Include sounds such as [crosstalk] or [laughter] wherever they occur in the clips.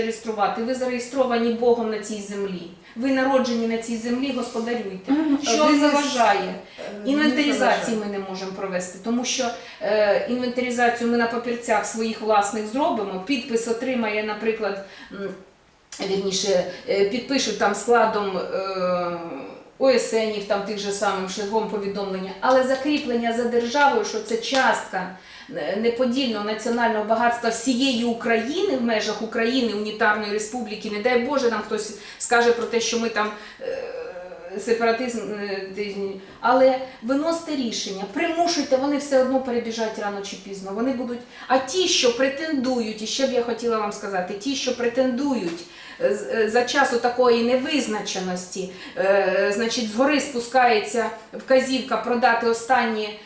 Реєструвати. Ви зареєстровані Богом на цій землі. Ви народжені на цій землі, господарюйте. Що Ви не заважає? Не Інвентаризації ми не можемо провести, тому що е, інвентаризацію ми на папірцях своїх власних зробимо. Підпис отримає, наприклад, вірніше, е, підпишуть там складом. Е, ОСНів, там тих же самих шляхом повідомлення, але закріплення за державою, що це частка е, неподільного національного багатства всієї України в межах України, унітарної республіки. Не дай Боже, нам хтось скаже про те, що ми там е, сепаратизм, е, але виносите рішення, примушуйте, вони все одно перебіжать рано чи пізно. Вони будуть. А ті, що претендують, і ще б я хотіла вам сказати, ті, що претендують. е, За часу такої невизначеності, значить, згори спускається вказівка продати останні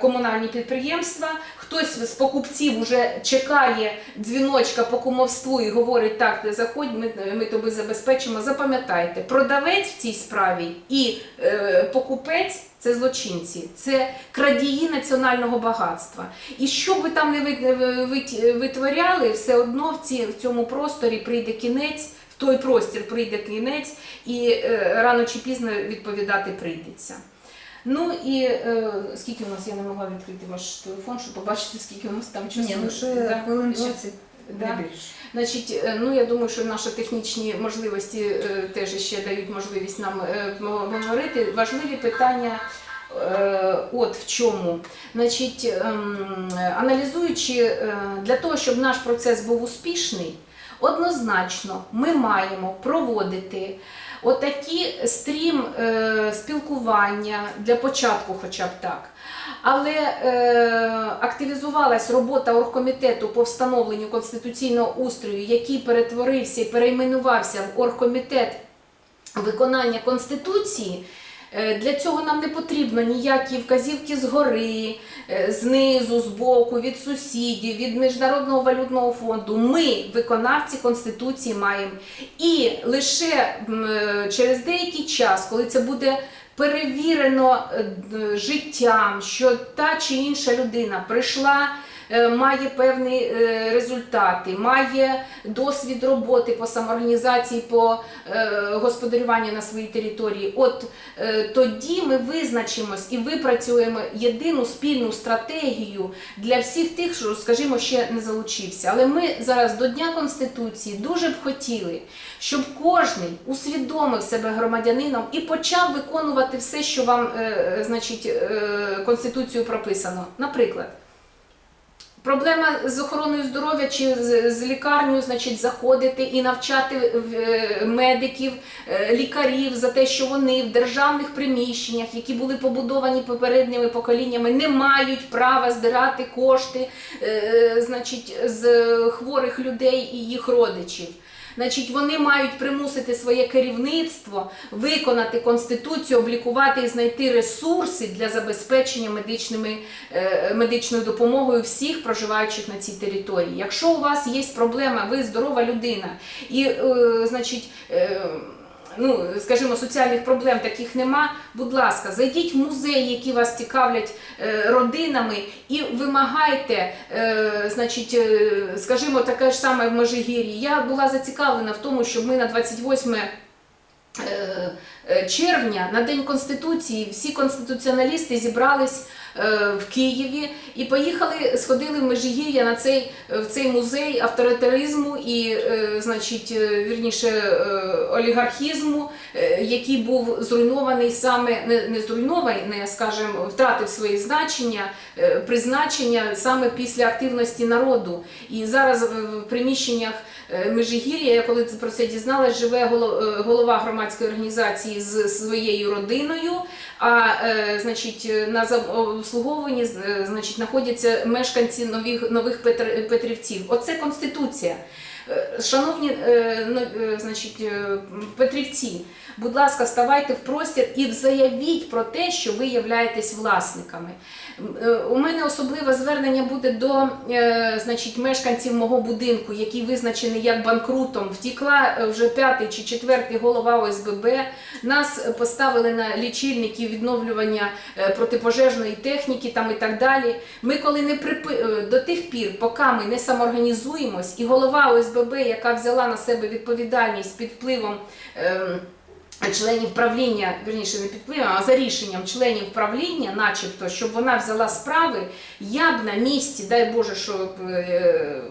комунальні підприємства. Хтось з покупців вже чекає дзвіночка по кумовству і говорить: так, ти заходь, ми, ми тобі забезпечимо. Запам'ятайте, продавець в цій справі і е, покупець. Це злочинці, це крадії національного багатства. І що б ви там не ви- ви- ви- витворяли, все одно в, ці, в цьому просторі прийде кінець, в той простір прийде кінець, і е, рано чи пізно відповідати прийдеться. Ну і е, скільки у нас я не могла відкрити ваш телефон, щоб побачити, скільки у нас там часу. Ні, ну ще Да. хвилин 20 Да. Значить, е, ну я думаю, що наші технічні можливості е, теж ще дають можливість нам е, говорити. Важливі питання. е, От в чому. Значить, ем, аналізуючи е, для того, щоб наш процес був успішний, однозначно ми маємо проводити отакі стрім е, спілкування для початку, хоча б так. Але е, активізувалась робота оргкомітету по встановленню конституційного устрою, який перетворився і перейменувався в оргкомітет виконання конституції. Е, Для цього нам не потрібно ніякі вказівки згори, е, знизу, збоку, від сусідів, від Міжнародного валютного фонду. Ми, виконавці Конституції, маємо. І лише е, через деякий час, коли це буде перевірено життям, що та чи інша людина прийшла. Е, Має певні е, результати, має досвід роботи по самоорганізації, по е, господарюванню на своїй території. От тоді ми визначимось і випрацюємо єдину спільну стратегію для всіх тих, що, скажімо, ще не залучився. Але ми зараз до Дня Конституції дуже б хотіли, щоб кожний усвідомив себе громадянином і почав виконувати все, що вам значить, Конституцією прописано. Наприклад. Проблема з охороною здоров'я чи з, лікарнею, значить, заходити і навчати е, медиків, е, лікарів за те, що вони в державних приміщеннях, які були побудовані попередніми поколіннями, не мають права здирати кошти е, значить, з хворих людей і їх родичів. Значить, вони мають примусити своє керівництво виконати конституцію, облікувати і знайти ресурси для забезпечення медичними, е, медичною допомогою всіх проживаючих на цій території. Якщо у вас є проблема, ви здорова людина, і е, значить. Ну, скажімо, соціальних проблем таких нема. Будь ласка, зайдіть в музеї, які вас цікавлять е, родинами, і вимагайте, е, значить, е, скажімо, таке ж саме в Межигір'ї. Я була зацікавлена в тому, щоб ми на 28 е, е, червня, на День Конституції, всі конституціоналісти зібрались е, в Києві і поїхали, сходили в Межигір'я на цей, в цей музей авторитаризму і, е, значить, е, вірніше, е, олігархізму, е, який був зруйнований саме не, не зруйнований, а скажімо, втратив свої значення, е, призначення саме після активності народу. І зараз в приміщеннях е, Межигір'я, я коли про це дізналась, живе е, голова громадської організації з своєю родиною. А е, значить, на обслуговуванні е, значить, знаходяться мешканці нових, нових Петр, Петрівців. Оце конституція. Е, Шановні е, ну, е, значить, Петрівці, будь ласка, вставайте в простір і заявіть про те, що ви являєтесь власниками. У мене особливе звернення буде до значить, мешканців мого будинку, який визначений як банкрутом. Втікла вже п'ятий чи четвертий голова ОСББ. Нас поставили на лічильники відновлювання протипожежної техніки там і так далі. Ми коли не припи... до тих пір, поки ми не самоорганізуємось, і голова ОСББ ОСББ, яка взяла на себе відповідальність під впливом. ем, Членів правління, верніше не під впливом, а за рішенням членів правління, начебто, щоб вона взяла справи, я б на місці, дай Боже, щоб е,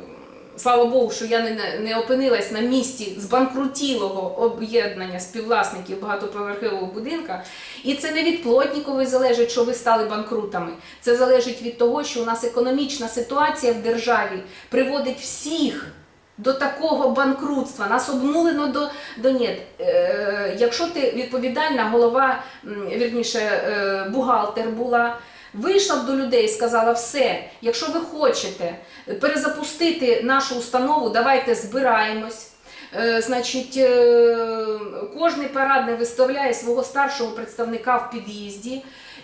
слава Богу, що я не, не опинилась на місці збанкрутілого об'єднання співвласників багатоповерхового будинка. І це не від Плотнікової залежить, що ви стали банкрутами. Це залежить від того, що у нас економічна ситуація в державі приводить всіх. До такого банкрутства нас обнулено до, до ні. Е, якщо ти відповідальна голова, вірніше, е, бухгалтер була, вийшла б до людей і сказала: все, якщо ви хочете перезапустити нашу установу, давайте збираємось. Е, Значить, е, кожний парадний виставляє свого старшого представника в під'їзді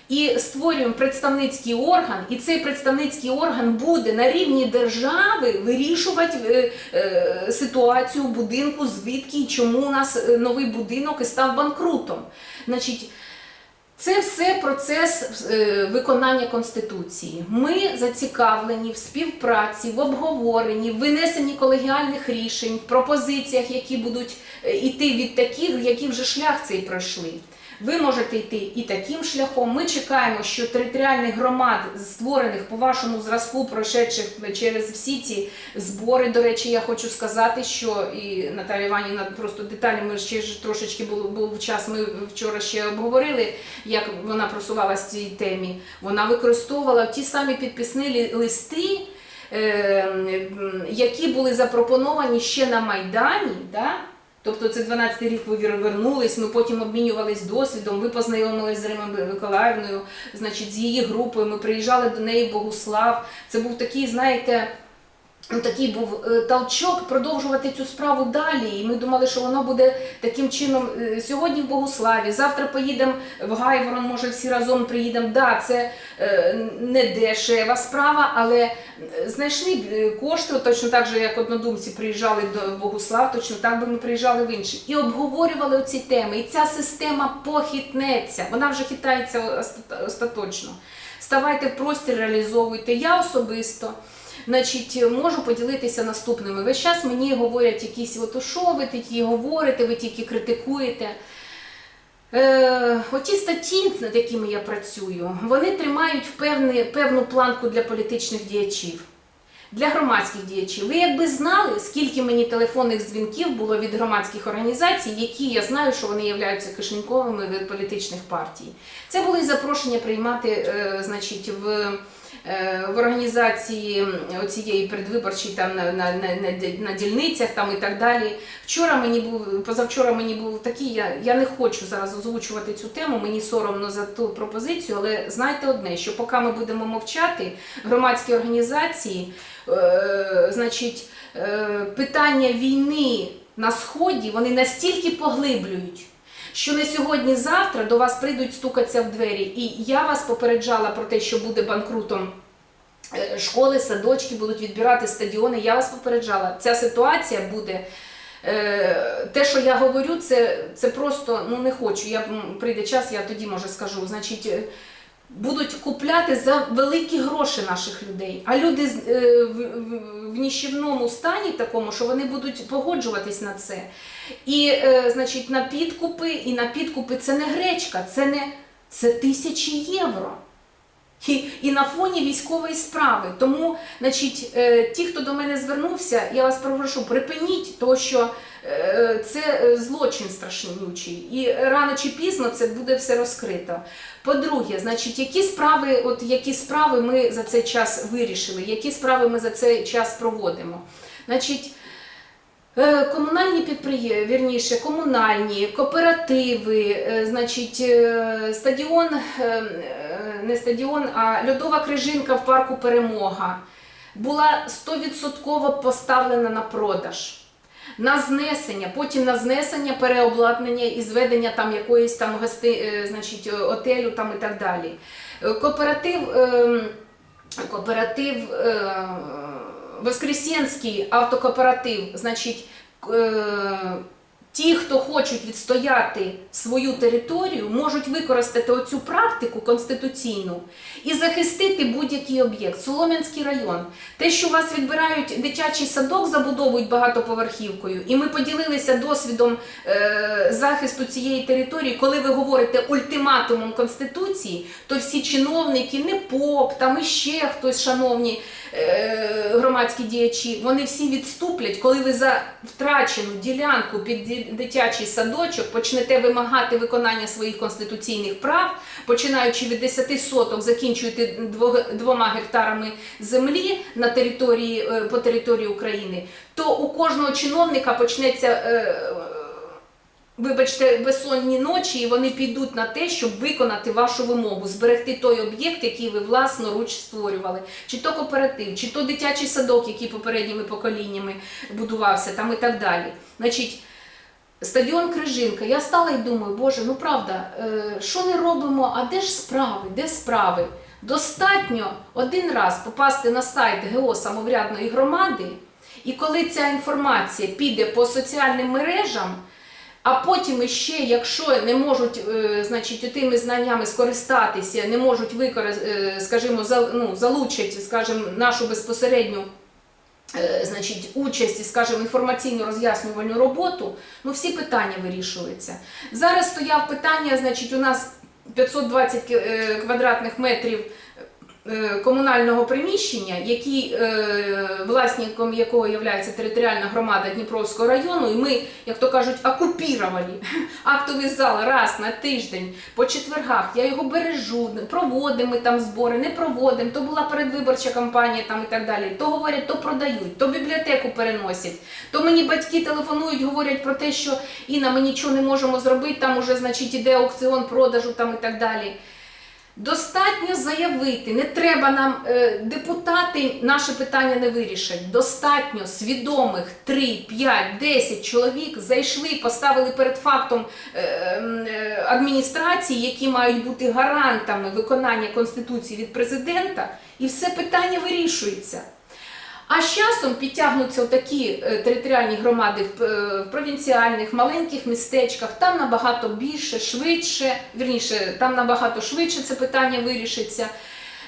і створюємо представницький орган, і цей представницький орган буде на рівні держави вирішувати е, ситуацію будинку, звідки і чому у нас новий будинок і став банкрутом. Значить, це все процес е, виконання Конституції. Ми зацікавлені в співпраці, в обговоренні, в винесенні колегіальних рішень, в пропозиціях, які будуть іти від таких, які вже шлях цей пройшли. Ви можете йти і таким шляхом. Ми чекаємо, що територіальних громад, створених по вашому зразку, пройшедших через всі ці збори. До речі, я хочу сказати, що і Наталія Іванівна просто деталі. Ми ще ж трошечки було був час. Ми вчора ще обговорили, як вона просувалася в цій темі. Вона використовувала ті самі підписні листи. е, Які були запропоновані ще на Майдані, да? Тобто це 12 рік ви вернулись, ми потім обмінювались досвідом, ви познайомились з Римою Миколаївною, значить, з її групою, ми приїжджали до неї Богуслав. Це був такий, знаєте, такий був е, толчок продовжувати цю справу далі. І ми думали, що воно буде таким чином е, сьогодні в Богуславі, завтра поїдемо в Гайворон, може всі разом приїдемо. Да, це е, не дешева справа, але знайшли кошти, точно так же, як однодумці приїжджали до Богуслав, точно так би ми приїжджали в інші. І обговорювали оці теми. І ця система похитнеться, вона вже хитається остаточно. Ставайте в простір, реалізовуйте. Я особисто. Значить, можу поділитися наступними. Весь час мені говорять якісь, от що ви тільки говорите, ви тільки критикуєте. Е, оті статті, над якими я працюю, вони тримають певний, певну планку для політичних діячів, для громадських діячів. Ви якби знали, скільки мені телефонних дзвінків було від громадських організацій, які я знаю, що вони являються кишеньковими від політичних партій. Це були запрошення приймати, е, значить, в. Е, В організації цієї предвиборчої там на, на, на, на, на дільницях там і так далі. Вчора мені був, позавчора мені був такий, я, я не хочу зараз озвучувати цю тему, мені соромно за ту пропозицію, але знайте одне, що поки ми будемо мовчати, громадські організації, е, значить, е, питання війни на Сході, вони настільки поглиблюють, що не сьогодні-завтра до вас прийдуть стукатися в двері. І я вас попереджала про те, що буде банкрутом е, школи, садочки, будуть відбирати стадіони. Я вас попереджала. Ця ситуація буде. е, Те, що я говорю, це, це просто ну не хочу. Я прийде час, я тоді може скажу. Значить, е, будуть купляти за великі гроші наших людей. А люди е, в, ніщівному стані такому, що вони будуть погоджуватись на це. І, е, значить, на підкупи, і на підкупи це не гречка, це не це тисячі євро. І, і на фоні військової справи. Тому, значить, е, ті, хто до мене звернувся, я вас попрошу, припиніть, тому що е, це е, злочин страшнючий. І рано чи пізно це буде все розкрито. По-друге, значить, які справи, от які справи ми за цей час вирішили, які справи ми за цей час проводимо. Значить, Комунальні підприємства, вірніше, комунальні, кооперативи, значить, стадіон, не стадіон, а льодова крижинка в парку Перемога була 100% поставлена на продаж. На знесення, потім на знесення, переобладнання і зведення там якоїсь там гости, е, значить, отелю там і так далі. Е, Кооператив, е, кооператив е, Воскресенський автокооператив, значить, ті, хто хочуть відстояти свою територію, можуть використати оцю практику конституційну і захистити будь-який об'єкт. Солом'янський район. Те, що у вас відбирають дитячий садок, забудовують багатоповерхівкою, і ми поділилися досвідом е, захисту цієї території. Коли ви говорите ультиматумом Конституції, то всі чиновники, не поп, там іще хтось, шановні громадські діячі, вони всі відступлять, коли ви за втрачену ділянку під дитячий садочок почнете вимагати виконання своїх конституційних прав, починаючи від 10 соток, закінчуєте дво- двома гектарами землі на території е, по території України, то у кожного чиновника почнеться. Вибачте, безсонні ночі, і вони підуть на те, щоб виконати вашу вимогу, зберегти той об'єкт, який ви власноруч створювали, чи то кооператив, чи то дитячий садок, який попередніми поколіннями будувався, там і так далі. Значить, стадіон Крижинка. Я стала і думаю, Боже, ну правда, е, що не робимо, а де ж справи? Де справи? Достатньо один раз попасти на сайт ГО самоврядної громади, і коли ця інформація піде по соціальним мережам. А потім іще, якщо не можуть, е, значить, тими знаннями скористатися, не можуть використати, скажімо, зал- ну, залучать, скажімо, нашу безпосередню е, значить, участь скажімо, інформаційну роз'яснювальну роботу, ну всі питання вирішуються. Зараз стояв питання, значить, у нас 520 е, квадратних метрів е, комунального приміщення, які, е, власником якого є територіальна громада Дніпровського району, і ми, як то кажуть, окупірували [laughs] актовий зал раз на тиждень по четвергах. Я його бережу, проводимо ми там збори, не проводимо. То була передвиборча кампанія там і так далі. То говорять, то продають, то бібліотеку переносять. То мені батьки телефонують, говорять про те, що Інна, ми нічого не можемо зробити, там уже, значить, іде аукціон продажу там і так далі. Достатньо заявити, не треба нам е, депутати наше питання не вирішать. Достатньо свідомих 3, 5, 10 чоловік зайшли, поставили перед фактом е, е, адміністрації, які мають бути гарантами виконання конституції від президента, і все питання вирішується. А з часом підтягнуться такі територіальні громади в, е, провінціальних, маленьких містечках, там набагато більше, швидше, вірніше, там набагато швидше це питання вирішиться.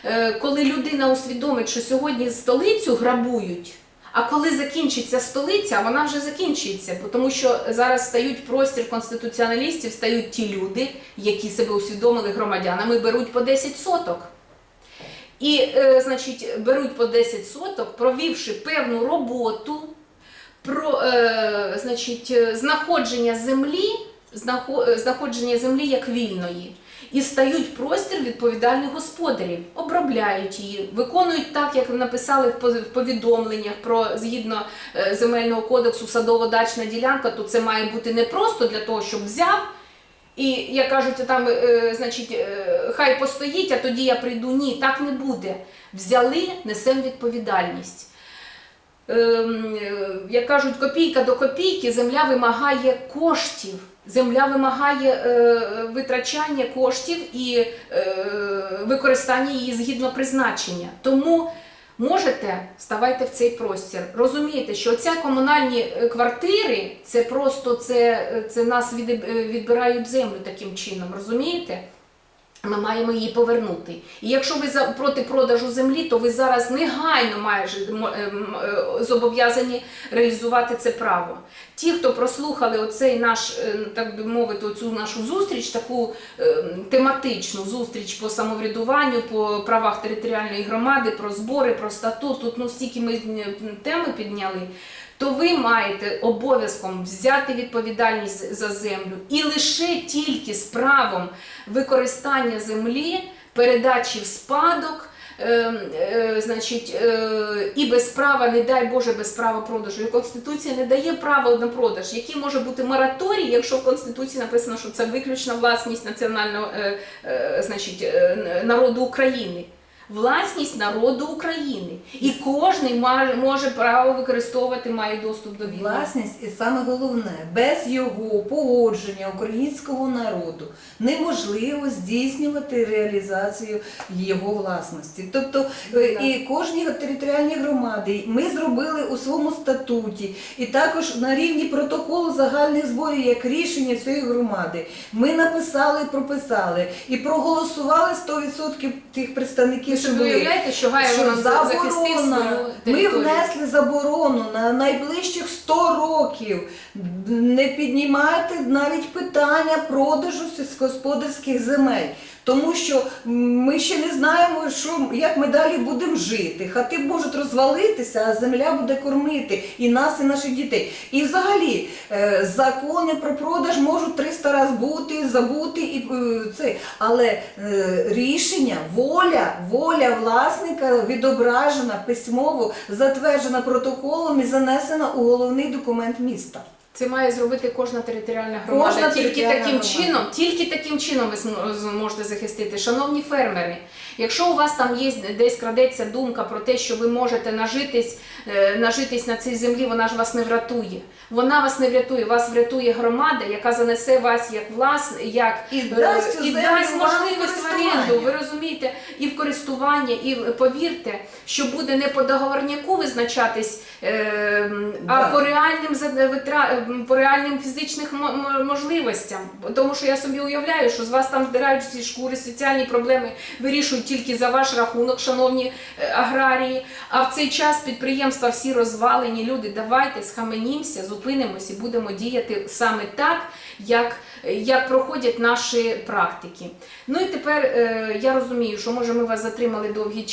Е, Коли людина усвідомить, що сьогодні столицю грабують, а коли закінчиться столиця, вона вже закінчиться, тому що зараз стають простір конституціоналістів, стають ті люди, які себе усвідомили громадянами, беруть по 10 соток. І, е, значить, беруть по 10 соток, провівши певну роботу про е, значить, знаходження землі, е, знаходження землі як вільної. І стають простір відповідальних господарів, обробляють її, виконують так, як написали в повідомленнях про згідно земельного кодексу садово-дачна ділянка, то це має бути не просто для того, щоб взяв. І як кажуть, там, е, значить, е, хай постоїть, а тоді я прийду. Ні, так не буде. Взяли, несемо відповідальність. Ем, е, як кажуть, копійка до копійки, земля вимагає коштів. Земля вимагає е, витрачання коштів і е, використання її згідно призначення. Тому можете ставайте в цей простір. Розумієте, що ці комунальні е, квартири це просто це, е, це нас е, відбирають землю таким чином. Розумієте? Ми маємо її повернути. І якщо ви проти продажу землі, то ви зараз негайно майже зобов'язані реалізувати це право. Ті, хто прослухали оцей наш, е, так би мовити, оцю нашу зустріч, таку е, тематичну зустріч по самоврядуванню, по правах територіальної громади, про збори, про статут, тут ну стільки ми теми підняли. То ви маєте обов'язком взяти відповідальність за землю і лише тільки з правом використання землі, передачі в спадок, е, е, значить, е, і без права, не дай Боже, без права продажу. І Конституція не дає права на продаж. Який може бути мораторій, якщо в Конституції написано, що це виключна власність національного е, е, значить, е, народу України. Власність народу України. І кожен може право використовувати, має доступ до війни. Власність і саме головне, без його погодження українського народу неможливо здійснювати реалізацію його власності. Тобто е, Так. і кожній територіальній громаді ми зробили у своєму статуті, і також на рівні протоколу загальних зборів як рішення цієї громади. Ми написали, прописали і проголосували 100% тих представників, що ви уявляєте, що Гаєво захистив свою. Ми внесли заборону на найближчих 100 років. Не піднімайте навіть питання продажу сільськогосподарських земель. Тому що ми ще не знаємо, що, як ми далі будемо жити. Хати можуть розвалитися, а земля буде кормити і нас, і наших дітей. І взагалі е, закони про продаж можуть 300 разів бути, забути і е, це. Але е, рішення, воля, воля власника відображена письмово, затверджена протоколом і занесена у головний документ міста. Це має зробити кожна територіальна громада. Кожна тільки територіальна таким громада. чином, тільки таким чином ви зм- зможете захистити. Шановні фермери, якщо у вас там є десь крадеться думка про те, що ви можете нажитись, е, нажитись на цій землі, вона ж вас не врятує. Вона вас не врятує, вас врятує громада, яка занесе вас як власне, як І е, дасть і дасть можливість в оренду. Ви розумієте, і в користування, і повірте, що буде не по договорняку визначатись, е, а по реальним по реальним мо- можливостям. Тому що я собі уявляю, що з вас там здирають всі шкури, соціальні проблеми вирішують тільки за ваш рахунок, шановні е, аграрії. А в цей час підприємства всі розвалені. Люди, давайте схаменімося, зупинимося і будемо діяти саме так, як, як проходять наші практики. Ну і тепер е, я розумію, що може ми вас затримали довгий час.